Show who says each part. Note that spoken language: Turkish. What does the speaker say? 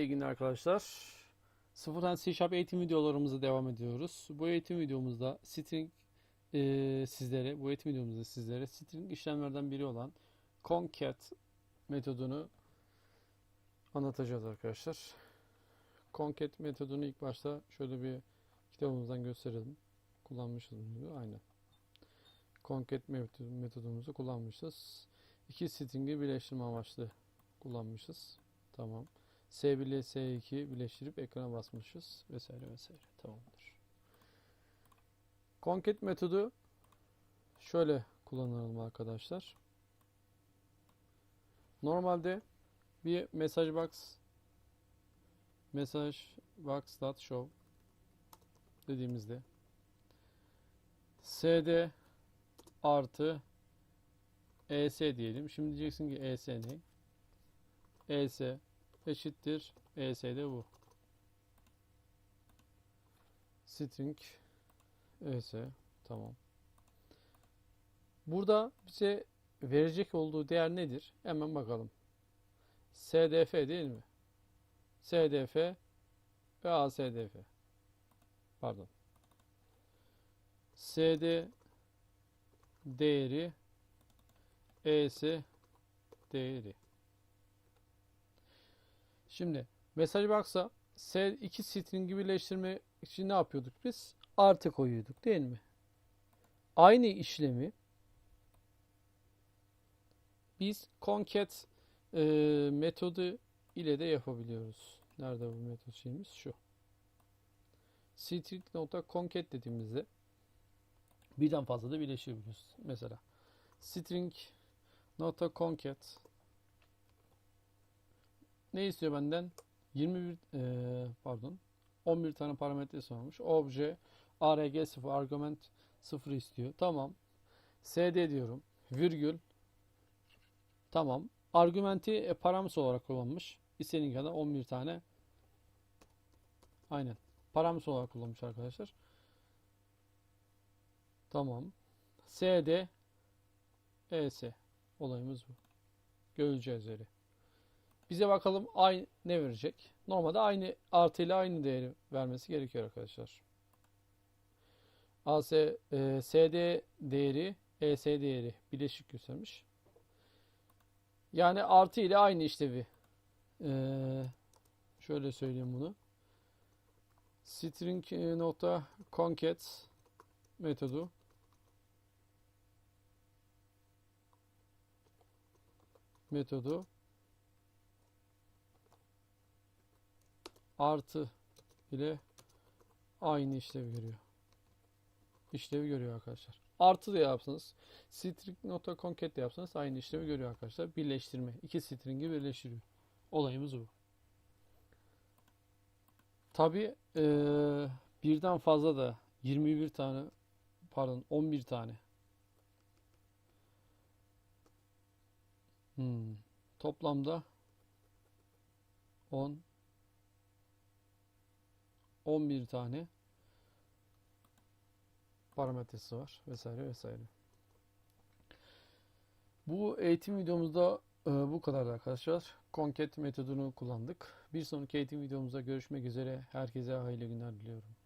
Speaker 1: Herkese iyi günler arkadaşlar. Sıfırdan C Sharp eğitim videolarımıza devam ediyoruz. Bu eğitim videomuzda string e, sizlere, bu eğitim videomuzda sizlere string işlemlerden biri olan concat metodunu anlatacağız arkadaşlar. Concat metodunu ilk başta şöyle bir kitabımızdan gösterelim. Kullanmışız bunu. Aynen. Concat metod- metodumuzu kullanmışız. İki string'i birleştirme amaçlı kullanmışız. Tamam. S1 ile S2 birleştirip ekrana basmışız vesaire vesaire. Tamamdır. Concat metodu şöyle kullanalım arkadaşlar. Normalde bir message box message box dot show dediğimizde sd artı es diyelim. Şimdi diyeceksin ki es ne? es eşittir es de bu. String es tamam. Burada bize verecek olduğu değer nedir? Hemen bakalım. SDF değil mi? SDF ve ASDF. Pardon. SD değeri ES değeri. Şimdi mesaj box'a S iki string'i birleştirme için ne yapıyorduk biz? Artı koyuyorduk değil mi? Aynı işlemi biz concat e, metodu ile de yapabiliyoruz. Nerede bu metot şeyimiz? Şu. String nokta concat dediğimizde birden fazla da birleşebiliyoruz. Mesela string nokta concat ne istiyor benden? 21 e, pardon 11 tane parametresi varmış. Obje arg0 argument 0 istiyor. Tamam. sd diyorum. Virgül Tamam. Argümenti e, parametre olarak kullanmış. İstediğin kadar 11 tane aynen parametre olarak kullanmış arkadaşlar. Tamam. SD ES olayımız bu. Göreceğiz öyle. Bize bakalım aynı ne verecek? Normalde aynı artı ile aynı değeri vermesi gerekiyor arkadaşlar. AS e, SD değeri ES değeri bileşik göstermiş. Yani artı ile aynı işlevi. Ee, şöyle söyleyeyim bunu. String e, nokta concat metodu metodu artı ile aynı işlevi görüyor. İşlevi görüyor arkadaşlar. Artı da yapsanız string nokta concat de yapsanız aynı işlemi görüyor arkadaşlar. Birleştirme. İki string'i birleştiriyor. Olayımız bu. Tabi birden fazla da 21 tane pardon 11 tane Hmm. Toplamda 10 11 tane parametresi var vesaire vesaire. Bu eğitim videomuzda e, bu kadar arkadaşlar. Concat metodunu kullandık. Bir sonraki eğitim videomuzda görüşmek üzere. Herkese hayırlı günler diliyorum.